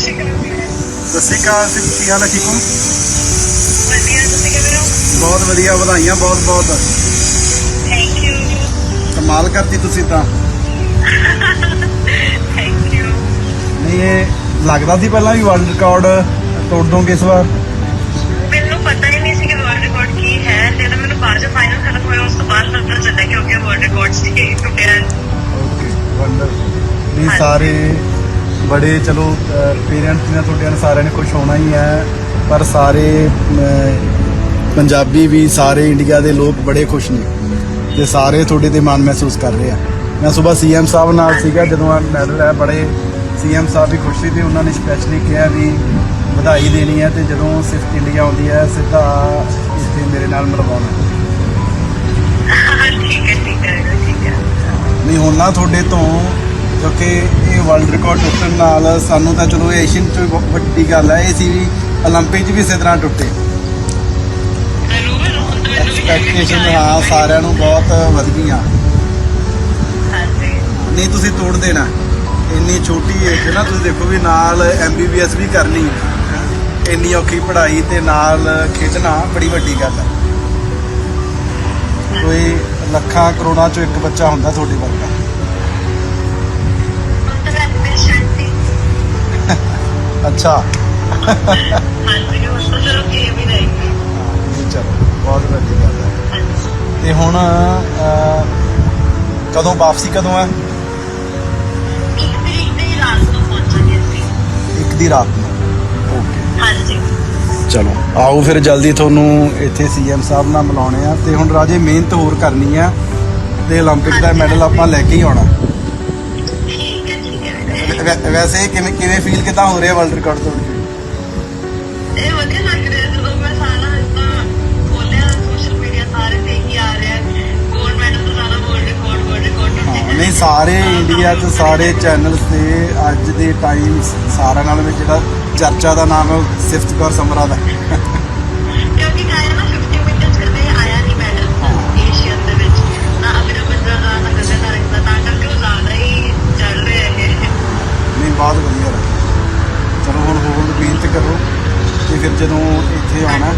ਸਤਿ ਸ਼੍ਰੀ ਅਕਾਲ ਸਿੰਘ ਕੀ ਹਾਲ ਹੈ ਠੀਕ ਹੋ? ਵਧੀਆ ਤੁਸੀਂ ਕਿਵੇਂ ਹੋ? ਬਹੁਤ ਵਧੀਆ ਵਧਾਈਆਂ ਬਹੁਤ ਬਹੁਤ। ਥੈਂਕ ਯੂ ਕਮਾਲ ਕਰਤੀ ਤੁਸੀਂ ਤਾਂ। ਥੈਂਕ ਯੂ ਨਹੀਂ ਇਹ ਲੱਗਦਾ ਸੀ ਪਹਿਲਾਂ ਵੀ ਵਰਲਡ ਰਿਕਾਰਡ ਤੋੜ ਦੋਗੇ ਇਸ ਵਾਰ। ਮੈਨੂੰ ਪਤਾ ਹੀ ਨਹੀਂ ਸੀ ਕਿ ਵਰਲਡ ਰਿਕਾਰਡ ਕੀ ਹੈ। ਤਾਂ ਮੈਨੂੰ ਬਾਅਦ ਚ ਫਾਈਨਲ ਖਤਮ ਹੋਇਆ ਉਸ ਤੋਂ ਬਾਅਦ ਪਤਾ ਚੱਲਿਆ ਕਿ ਉਹ ਵਰਲਡ ਰਿਕਾਰਡ ਸੀ ਟੁੱਟਿਆ। ਓਕੇ ਵੰਡਰ ਨਹੀਂ। ਸਾਰੇ ਬੜੇ ਚਲੋ ਪੇਰੈਂਟਸ ਨੇ ਤੁਹਾਡੇ ਸਾਰਿਆਂ ਨੇ ਖੁਸ਼ ਹੋਣਾ ਹੀ ਹੈ ਪਰ ਸਾਰੇ ਪੰਜਾਬੀ ਵੀ ਸਾਰੇ ਇੰਡੀਆ ਦੇ ਲੋਕ ਬੜੇ ਖੁਸ਼ ਨੇ ਤੇ ਸਾਰੇ ਤੁਹਾਡੇ ਤੇ ਮਾਣ ਮਹਿਸੂਸ ਕਰ ਰਹੇ ਆ। ਮੈਂ ਸਵੇਰ ਸੀਐਮ ਸਾਹਿਬ ਨਾਲ ਸੀਗਾ ਜਦੋਂ ਆ ਮੈਡਲ ਹੈ ਬੜੇ ਸੀਐਮ ਸਾਹਿਬ ਵੀ ਖੁਸ਼ ਸੀ ਤੇ ਉਹਨਾਂ ਨੇ ਸਪੈਸ਼ਲੀ ਕਿਹਾ ਵੀ ਵਧਾਈ ਦੇਣੀ ਹੈ ਤੇ ਜਦੋਂ ਸਿਫਟ ਇੰਡੀਆ ਆਉਂਦੀ ਹੈ ਸਿੱਧਾ ਇੱਥੇ ਮੇਰੇ ਨਾਲ ਮਿਲਵਾਉਣਾ। ਠੀਕ ਹੈ ਠੀਕ ਹੈ ਠੀਕ ਹੈ। ਨਹੀਂ ਹੁਣ ਨਾ ਤੁਹਾਡੇ ਤੋਂ ਕਿਉਂਕਿ ਇਹ ਵਰਲਡ ਰਿਕਾਰਡ ਟੁੱਟਣ ਨਾਲ ਸਾਨੂੰ ਤਾਂ ਚਲੋ ਏਸ਼ੀਅਨ ਚ ਬਹੁਤ ਵੱਡੀ ਗੱਲ ਹੈ ਇਹ ਸੀ ਵੀ 올림픽 'ਚ ਵੀ ਇਸੇ ਤਰ੍ਹਾਂ ਟੁੱਟੇ ਜ਼ਰੂਰ ਹੁਣ ਤਾਂ ਮੈਨੂੰ ਵੀ ਐਕਸਪੈਕਟੇਸ਼ਨ ਹਾਂ ਸਾਰਿਆਂ ਨੂੰ ਬਹੁਤ ਵਧ ਗਈਆਂ ਹਾਂਜੀ ਨਹੀਂ ਤੁਸੀਂ ਤੋੜ ਦੇਣਾ ਇੰਨੀ ਛੋਟੀ ਏਜ ਨਾ ਤੁਸੀਂ ਦੇਖੋ ਵੀ ਨਾਲ ਐਮਬੀਬੀਐਸ ਵੀ ਕਰਨੀ ਇੰਨੀ ਔਖੀ ਪੜ੍ਹਾਈ ਤੇ ਨਾਲ ਖੇਡਣਾ ਬੜੀ ਵੱਡੀ ਗੱਲ ਹੈ ਕੋਈ ਲੱਖਾਂ ਕਰੋੜਾਂ ਚੋਂ ਇੱਕ ਬੱਚਾ ਹੁੰਦਾ ਤੁਹਾਡੇ ਵਰਗਾ ਅੱਛਾ ਹਾਂਜੀ ਹੁਣ ਤਾਂ ਚਲੋ ਗੇਮ ਹੀ ਰਹੇਗੀ ਜੀ ਚਲੋ ਬਹੁਤ ਵੱਡੀ ਗੱਲ ਹੈ ਹਾਂਜੀ ਤੇ ਹੁਣ ਅਹ, ਕਦੋਂ ਵਾਪਸੀ ਕਦੋਂ ਹੈ ਇੱਕ ਤਰੀਕ ਦੇ ਰਾਤ ਨੂੰ ਪਹੁੰਚਾਂਗੇ ਅਸੀਂ ਇੱਕ ਦੀ ਰਾਤ ਨੂੰ ਓਕੇ ਹਾਂਜੀ ਚਲੋ ਆਓ ਫਿਰ ਜਲਦੀ ਤੁਹਾਨੂੰ ਇੱਥੇ ਸੀਐਮ ਸਾਹਿਬ ਨਾਲ ਮਿਲਾਉਣੇ ਆ ਤੇ ਹੁਣ ਰਾਜੇ ਮਿਹਨਤ ਹੋਰ ਕਰਨੀ ਆ ਤੇ 올림픽 ਦਾ ਮੈਡਲ ਆਪਾਂ ਲੈ ਕੇ ਹੀ ਆਉਣਾ ਠੀਕ ਹੈ ਠੀਕ ਹੈ ਵੀਰੇ। ਵੈ- ਵੈਸੇ ਕਿਵੇਂ ਕਿਵੇਂ ਫੀਲ ਕਿਦਾਂ ਹੋ ਰਿਹਾ ਵਰਲਡ ਰਿਕਾਰਡ ਤੋੜ ਕੇ ਇਹ ਵਧੀਆ ਲੱਗ ਰਿਹਾ ਜਦੋਂ ਮੈਂ ਸਾਰਾ ਇਦਾਂ ਖੋਲਿਆ ਸੋਸ਼ਲ ਮੀਡੀਆ ਸਾਰੇ ਤੇ ਹੀ ਆ ਰਿਹਾ ਗੋਲਡ ਮੈਡਲ ਤੋਂ ਜ਼ਿਆਦਾ ਵਰਲਡ ਰਿਕਾਰਡ ਵਰਲਡ ਰਿਕਾਰਡ ਹਾਂ ਨਹੀਂ ਸਾਰੇ ਇੰਡੀਆ 'ਚ ਸਾਰੇ ਚੈਨਲਸ ਤੇ ਅੱਜ ਦੇ ਟਾਈਮ ਸਾਰਿਆਂ ਨਾਲ ਵਿੱਚ ਜਿਹੜਾ ਚਰਚਾ ਦਾ ਨਾਮ ਹੈ ਉਹ ਸਿਫਤ ਕੌਰ ਸਮਰਾ ਦਾ ਫਿਰ ਜਦੋਂ ਇੱਥੇ ਆਉਣਾ